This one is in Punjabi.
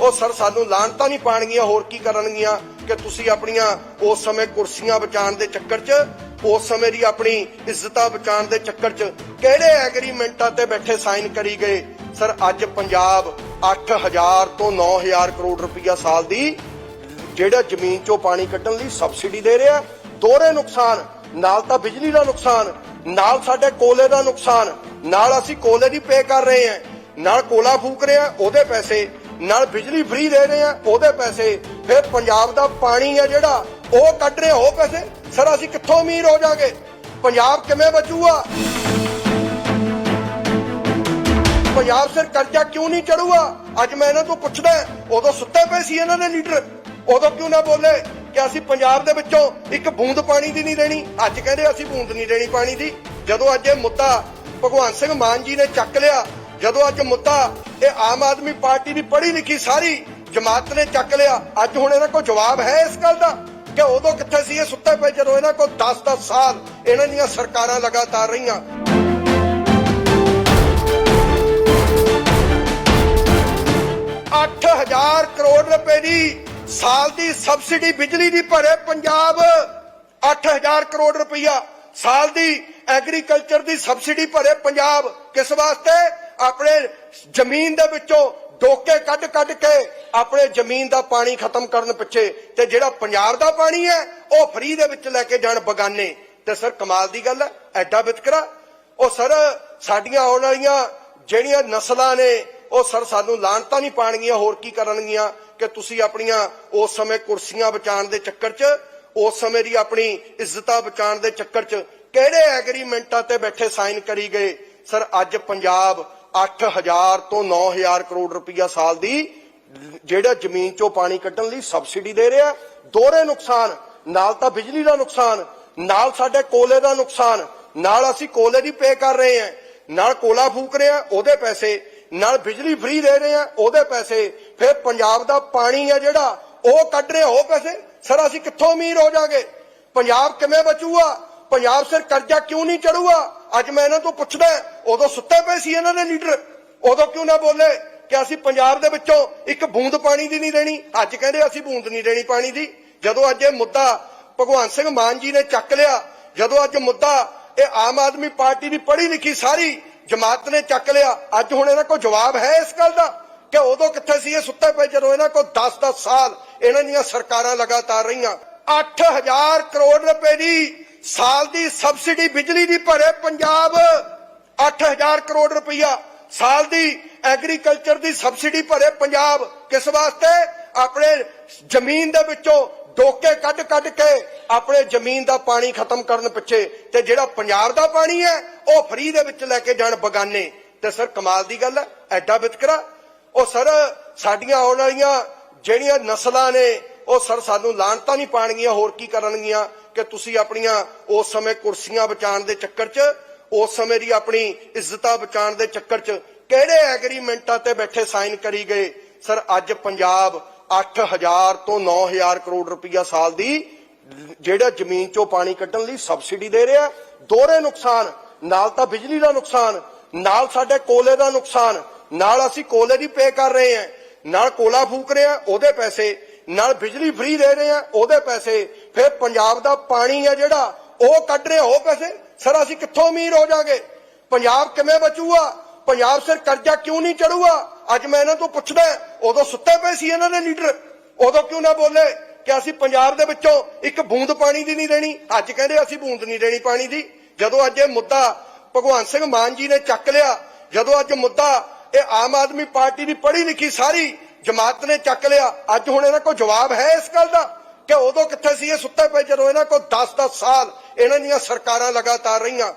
ਉਹ ਸਰ ਸਾਨੂੰ ਲਾਣਤਾਂ ਨਹੀਂ ਪਾਣਗੀਆਂ, ਹੋਰ ਕੀ ਕਰਨਗੀਆਂ ਕਿ ਤੁਸੀਂ ਆਪਣੀਆਂ ਉਸ ਸਮੇਂ ਕੁਰਸੀਆਂ ਬਚਾਉਣ ਦੇ ਚੱਕਰ 'ਚ, ਉਸ ਸਮੇਂ ਦੀ ਆਪਣੀ ਇੱਜ਼ਤਾਂ ਬਚਾਉਣ ਦੇ ਚੱਕਰ 'ਚ ਕਿਹੜੇ ਐਗਰੀਮੈਂਟਾਂ ਤੇ ਬੈਠੇ ਸਾਈਨ ਕਰੀ ਗਏ? ਸਰ, ਅੱਜ ਪੰਜਾਬ 8000 ਤੋਂ 9000 ਕਰੋੜ ਰੁਪਈਆ ਸਾਲ ਦੀ ਜਿਹੜਾ ਜ਼ਮੀਨ 'ਚੋਂ ਪਾਣੀ ਕੱਢਣ ਲਈ ਸਬਸਿਡੀ ਦੇ ਰਿਹਾ, ਦੋਹਰੇ ਨੁਕਸਾਨ, ਨਾਲ ਤਾਂ ਬਿਜਲੀ ਦਾ ਨੁਕਸਾਨ, ਨਾਲ ਸਾਡੇ ਕੋਲੇ ਦਾ ਨੁਕਸਾਨ, ਨਾਲ ਅਸੀਂ ਕੋਲੇ ਦੀ ਪੇ ਕਰ ਰਹੇ ਹਾਂ, ਨਾਲ ਕੋਲਾ ਫੂਕ ਰਹੇ ਹਾਂ ਉਹਦੇ ਪੈਸੇ ਨਾਲ ਬਿਜਲੀ ਫ੍ਰੀ ਦੇ ਰਹੇ ਆ, ਉਹਦੇ ਪੈਸੇ। ਫਿਰ ਪੰਜਾਬ ਦਾ ਪਾਣੀ ਆ ਜਿਹੜਾ, ਉਹ ਕੱਢ ਰਹੇ ਹਾਂ ਉਹ ਪੈਸੇ। ਸਰ, ਅਸੀਂ ਕਿੱਥੋਂ ਅਮੀਰ ਹੋ ਜਾਗੇ ਪੰਜਾਬ ਕਿਵੇਂ ਬਚੂਗਾ? ਪੰਜਾਬ ਸਿਰ ਕਰਜ਼ਾ ਕਿਉਂ ਨਹੀਂ ਚੜੂਗਾ? ਅੱਜ ਮੈਂ ਇਹਨਾਂ ਤੋਂ ਪੁੱਛਦਾ ਉਦੋਂ ਸੁੱਤੇ ਪਏ ਸੀ ਇਹਨਾਂ ਦੇ ਲੀਡਰ। ਉਦੋਂ ਕਿਉਂ ਨਾ ਬੋਲੇ ਕਿ ਅਸੀਂ ਪੰਜਾਬ ਦੇ ਵਿੱਚੋਂ ਇੱਕ ਬੂੰਦ ਪਾਣੀ ਦੀ ਨਹੀਂ ਦੇਣੀ। ਅੱਜ ਕਹਿੰਦੇ ਅਸੀਂ ਬੂੰਦ ਨਹੀਂ ਦੇਣੀ ਪਾਣੀ ਦੀ। ਜਦੋਂ ਅੱਜ ਇਹ ਮੁੱਦਾ ਭਗਵੰਤ ਸਿੰਘ ਮਾਨ ਜੀ ਨੇ ਚੱਕ ਲਿਆ ਜਦੋਂ ਅੱਜ ਮੁੱਦਾ ਇਹ ਆਮ ਆਦਮੀ ਪਾਰਟੀ ਦੀ ਪੜ੍ਹੀ ਲਿਖੀ ਸਾਰੀ ਜਮਾਤ ਨੇ ਚੱਕ ਲਿਆ, ਅੱਜ ਹੁਣ ਇਹਨਾਂ ਕੋਲ ਜਵਾਬ ਹੈ ਇਸ ਗੱਲ ਦਾ ਕਿ ਉਦੋਂ ਕਿੱਥੇ ਸੀ ਇਹ ਸੁੱਤੇ ਪਏ ਜਦੋਂ ਇਹਨਾਂ ਕੋਲ 10-10 ਸਾਲ ਇਹਨਾਂ ਦੀਆਂ ਸਰਕਾਰਾਂ ਲਗਾਤਾਰ ਰਹੀਆਂ। ਅੱਠ ਹਜ਼ਾਰ ਕਰੋੜ ਰੁਪਏ ਦੀ ਸਾਲ ਦੀ ਸਬਸਿਡੀ ਬਿਜਲੀ ਦੀ ਭਰੇ ਪੰਜਾਬ 8000 ਕਰੋੜ ਰੁਪਇਆ ਸਾਲ ਦੀ ਐਗਰੀਕਲਚਰ ਦੀ ਸਬਸਿਡੀ ਭਰੇ ਪੰਜਾਬ। ਕਿਸ ਵਾਸਤੇ? ਆਪਣੇ ਜ਼ਮੀਨ ਦੇ ਵਿੱਚੋਂ ਡੋਕੇ ਕੱਢ ਕੱਢ ਕੇ ਆਪਣੇ ਜ਼ਮੀਨ ਦਾ ਪਾਣੀ ਖਤਮ ਕਰਨ ਪਿੱਛੇ ਤੇ ਜਿਹੜਾ ਪੰਜਾਬ ਦਾ ਪਾਣੀ ਹੈ, ਉਹ ਫਰੀ ਦੇ ਵਿੱਚ ਲੈ ਕੇ ਜਾਣ ਬਗਾਨੇ। ਤੇ ਸਰ, ਕਮਾਲ ਦੀ ਗੱਲ ਹੈ, ਐਡਾ ਵਿਤਕਰਾ। ਉਹ ਸਰ, ਸਾਡੀਆਂ ਆਉਣ ਵਾਲੀਆਂ ਜਿਹੜੀਆਂ ਨਸਲਾਂ ਨੇ, ਉਹ ਸਰ ਸਾਨੂੰ ਲਾਣਤਾਂ ਨਹੀਂ ਪਾਣਗੀਆਂ, ਹੋਰ ਕੀ ਕਰਨਗੀਆਂ ਕਿ ਤੁਸੀਂ ਆਪਣੀਆਂ ਉਸ ਸਮੇਂ ਕੁਰਸੀਆਂ ਬਚਾਉਣ ਦੇ ਚੱਕਰ 'ਚ, ਉਸ ਸਮੇਂ ਦੀ ਆਪਣੀ ਇੱਜ਼ਤਾਂ ਬਚਾਉਣ ਦੇ ਚੱਕਰ 'ਚ ਕਿਹੜੇ ਐਗਰੀਮੈਂਟਾਂ ਤੇ ਬੈਠੇ ਸਾਈਨ ਕਰੀ ਗਏ? ਸਰ, ਅੱਜ ਪੰਜਾਬ 8000 ਤੋਂ 9000 ਕਰੋੜ ਰੁਪਈਆ ਸਾਲ ਦੀ ਜਿਹੜਾ ਜ਼ਮੀਨ 'ਚੋਂ ਪਾਣੀ ਕੱਢਣ ਲਈ ਸਬਸਿਡੀ ਦੇ ਰਿਹਾ ਦੋਹਰੇ ਨੁਕਸਾਨ, ਨਾਲ ਤਾਂ ਬਿਜਲੀ ਦਾ ਨੁਕਸਾਨ, ਨਾਲ ਸਾਡੇ ਕੋਲੇ ਦਾ ਨੁਕਸਾਨ, ਨਾਲ ਅਸੀਂ ਕੋਲੇ ਦੀ ਪੇ ਕਰ ਰਹੇ ਹਾਂ। ਨਾਲ ਕੋਲਾ ਫੂਕ ਰਹੇ ਹਾਂ, ਉਹਦੇ ਪੈਸੇ, ਨਾਲ ਬਿਜਲੀ ਫ੍ਰੀ ਦੇ ਰਹੇ ਹਾਂ, ਉਹਦੇ ਪੈਸੇ। ਫਿਰ ਪੰਜਾਬ ਦਾ ਪਾਣੀ ਹੈ ਜਿਹੜਾ, ਉਹ ਕੱਢ ਰਹੇ ਹਾਂ ਉਹ ਪੈਸੇ। ਸਰ, ਅਸੀਂ ਕਿੱਥੋਂ ਅਮੀਰ ਹੋ ਜਾਗੇ? ਪੰਜਾਬ ਕਿਵੇਂ ਬਚੂਗਾ? ਪੰਜਾਬ ਸਿਰ ਕਰਜ਼ਾ ਕਿਉਂ ਨਹੀਂ ਚੜੂਗਾ? ਅੱਜ ਮੈਂ ਇਹਨਾਂ ਤੋਂ ਪੁੱਛਦਾ ਉਦੋਂ ਸੁੱਤੇ ਪਏ ਸੀ ਇਹਨਾਂ ਦੇ ਲੀਡਰ? ਉਦੋਂ ਕਿਉਂ ਨਾ ਬੋਲੇ ਕਿ ਅਸੀਂ ਪੰਜਾਬ ਦੇ ਵਿੱਚੋਂ ਇੱਕ ਬੂੰਦ ਪਾਣੀ ਦੀ ਨਹੀਂ ਦੇਣੀ? ਅੱਜ ਕਹਿੰਦੇ ਅਸੀਂ ਬੂੰਦ ਨਹੀਂ ਦੇਣੀ ਪਾਣੀ ਦੀ। ਜਦੋਂ ਅੱਜ ਇਹ ਮੁੱਦਾ ਭਗਵਾਨ ਸਿੰਘ ਮਾਨ ਜੀ ਨੇ ਚੱਕ ਲਿਆ, ਜਦੋਂ ਅੱਜ ਮੁੱਦਾ ਇਹ ਆਮ ਆਦਮੀ ਪਾਰਟੀ ਦੀ ਪੜ੍ਹੀ ਲਿਖੀ ਸਾਰੀ ਜਮਾਤ ਨੇ ਚੱਕ ਲਿਆ, ਅੱਜ ਹੁਣ ਇਹਨਾਂ ਕੋਲ ਜਵਾਬ ਹੈ ਇਸ ਗੱਲ ਦਾ? ਕਿ ਉਦੋਂ ਕਿੱਥੇ ਸੀ ਇਹ ਸੁੱਤੇ ਪਏ ਜਦੋਂ ਇਹਨਾਂ ਕੋਲ 10-10 ਸਾਲ ਇਹਨਾਂ ਦੀਆਂ ਸਰਕਾਰਾਂ ਲਗਾਤਾਰ ਰਹੀਆਂ? 8000 ਕਰੋੜ ਰੁਪਏ ਦੀ ਸਾਲ ਦੀ ਸਬਸਿਡੀ ਬਿਜਲੀ ਦੀ ਭਰੇ ਪੰਜਾਬ 8000 ਕਰੋੜ ਰੁਪਈਆ। ਸਾਲ ਦੀ ਐਗਰੀਕਲਚਰ ਦੀ ਸਬਸਿਡੀ ਭਰੇ ਪੰਜਾਬ। ਕਿਸ ਵਾਸਤੇ? ਆਪਣੇ ਜ਼ਮੀਨ ਦੇ ਵਿੱਚੋਂ ਡੋਕੇ ਕੱਢ ਕੱਢ ਕੇ ਆਪਣੇ ਜ਼ਮੀਨ ਦਾ ਪਾਣੀ ਖਤਮ ਕਰਨ ਪਿੱਛੇ ਤੇ ਜਿਹੜਾ ਪੰਜਾਬ ਦਾ ਪਾਣੀ ਹੈ, ਉਹ ਫਰੀ ਦੇ ਵਿੱਚ ਲੈ ਕੇ ਜਾਣ ਬਗਾਨੇ। ਤੇ ਸਰ, ਕਮਾਲ ਦੀ ਗੱਲ ਹੈ, ਐਡਾ ਵਿਤਕਰਾ। ਉਹ ਸਰ, ਸਾਡੀਆਂ ਆਉਣ ਵਾਲੀਆਂ ਜਿਹੜੀਆਂ ਨਸਲਾਂ ਨੇ, ਉਹ ਸਰ, ਸਾਨੂੰ ਲਾਣਤਾਂ ਨਹੀਂ ਪਾਣਗੀਆਂ, ਹੋਰ ਕੀ ਕਰਨਗੀਆਂ? ਕਿ ਤੁਸੀਂ ਆਪਣੀਆਂ ਉਸ ਸਮੇਂ ਕੁਰਸੀਆਂ ਬਚਾਉਣ ਦੇ ਚੱਕਰ 'ਚ, ਉਸ ਸਮੇਂ ਦੀ ਆਪਣੀ ਇੱਜ਼ਤਾਂ ਬਚਾਉਣ ਦੇ ਚੱਕਰ 'ਚ ਕਿਹੜੇ ਐਗਰੀਮੈਂਟਾਂ ਤੇ ਬੈਠੇ ਸਾਈਨ ਕਰੀ ਗਏ? ਸਰ, ਅੱਜ ਪੰਜਾਬ 8000 ਤੋਂ 9000 ਕਰੋੜ ਰੁਪਈਆ ਸਾਲ ਦੀ ਜਿਹੜਾ ਜ਼ਮੀਨ 'ਚੋਂ ਪਾਣੀ ਕੱਢਣ ਲਈ ਸਬਸਿਡੀ ਦੇ ਰਿਹਾ, ਦੋਹਰੇ ਨੁਕਸਾਨ, ਨਾਲ ਤਾਂ ਬਿਜਲੀ ਦਾ ਨੁਕਸਾਨ, ਨਾਲ ਸਾਡੇ ਕੋਲੇ ਦਾ ਨੁਕਸਾਨ, ਨਾਲ ਅਸੀਂ ਕੋਲੇ ਦੀ ਪੇ ਕਰ ਰਹੇ ਹਾਂ, ਨਾਲ ਕੋਲਾ ਫੂਕ ਰਹੇ ਹਾਂ ਉਹਦੇ ਪੈਸੇ ਨਾਲ ਬਿਜਲੀ ਫ੍ਰੀ ਦੇ ਰਹੇ ਆ, ਉਹਦੇ ਪੈਸੇ। ਫਿਰ ਪੰਜਾਬ ਦਾ ਪਾਣੀ ਹੈ ਜਿਹੜਾ, ਉਹ ਕੱਢ ਰਹੇ ਹਾਂ ਉਹ ਪੈਸੇ? ਸਰ, ਅਸੀਂ ਕਿੱਥੋਂ ਅਮੀਰ ਹੋ ਜਾਗੇ? ਪੰਜਾਬ ਕਿਵੇਂ ਬਚੂਗਾ? ਪੰਜਾਬ ਸਿਰ ਕਰਜ਼ਾ ਕਿਉਂ ਨਹੀਂ ਚੜੂਗਾ? ਅੱਜ ਮੈਂ ਇਹਨਾਂ ਤੋਂ ਪੁੱਛਦਾ ਉਦੋਂ ਸੁੱਤੇ ਪਏ ਸੀ ਇਹਨਾਂ ਦੇ ਲੀਡਰ। ਉਦੋਂ ਕਿਉਂ ਨਾ ਬੋਲੇ ਕਿ ਅਸੀਂ ਪੰਜਾਬ ਦੇ ਵਿੱਚੋਂ ਇੱਕ ਬੂੰਦ ਪਾਣੀ ਦੀ ਨਹੀਂ ਦੇਣੀ? ਅੱਜ ਕਹਿੰਦੇ ਅਸੀਂ ਬੂੰਦ ਨਹੀਂ ਦੇਣੀ ਪਾਣੀ ਦੀ। ਜਦੋਂ ਅੱਜ ਇਹ ਮੁੱਦਾ ਭਗਵੰਤ ਸਿੰਘ ਮਾਨ ਜੀ ਨੇ ਚੱਕ ਲਿਆ, ਜਦੋਂ ਅੱਜ ਮੁੱਦਾ ਇਹ ਆਮ ਆਦਮੀ ਪਾਰਟੀ ਦੀ ਪੜ੍ਹੀ ਲਿਖੀ ਸਾਰੀ ਜਮਾਤ ਨੇ ਚੱਕ ਲਿਆ। ਅੱਜ ਹੁਣ ਇਹਨਾਂ ਕੋਲ ਜਵਾਬ ਹੈ ਇਸ ਗੱਲ ਦਾ ਕਿ ਉਦੋਂ ਕਿੱਥੇ ਸੀ ਇਹ ਸੁੱਤੇ ਪਏ ਜਦੋਂ ਇਹਨਾਂ ਕੋਲ 10-10 ਸਾਲ ਇਹਨਾਂ ਦੀਆਂ ਸਰਕਾਰਾਂ ਲਗਾਤਾਰ ਰਹੀਆਂ।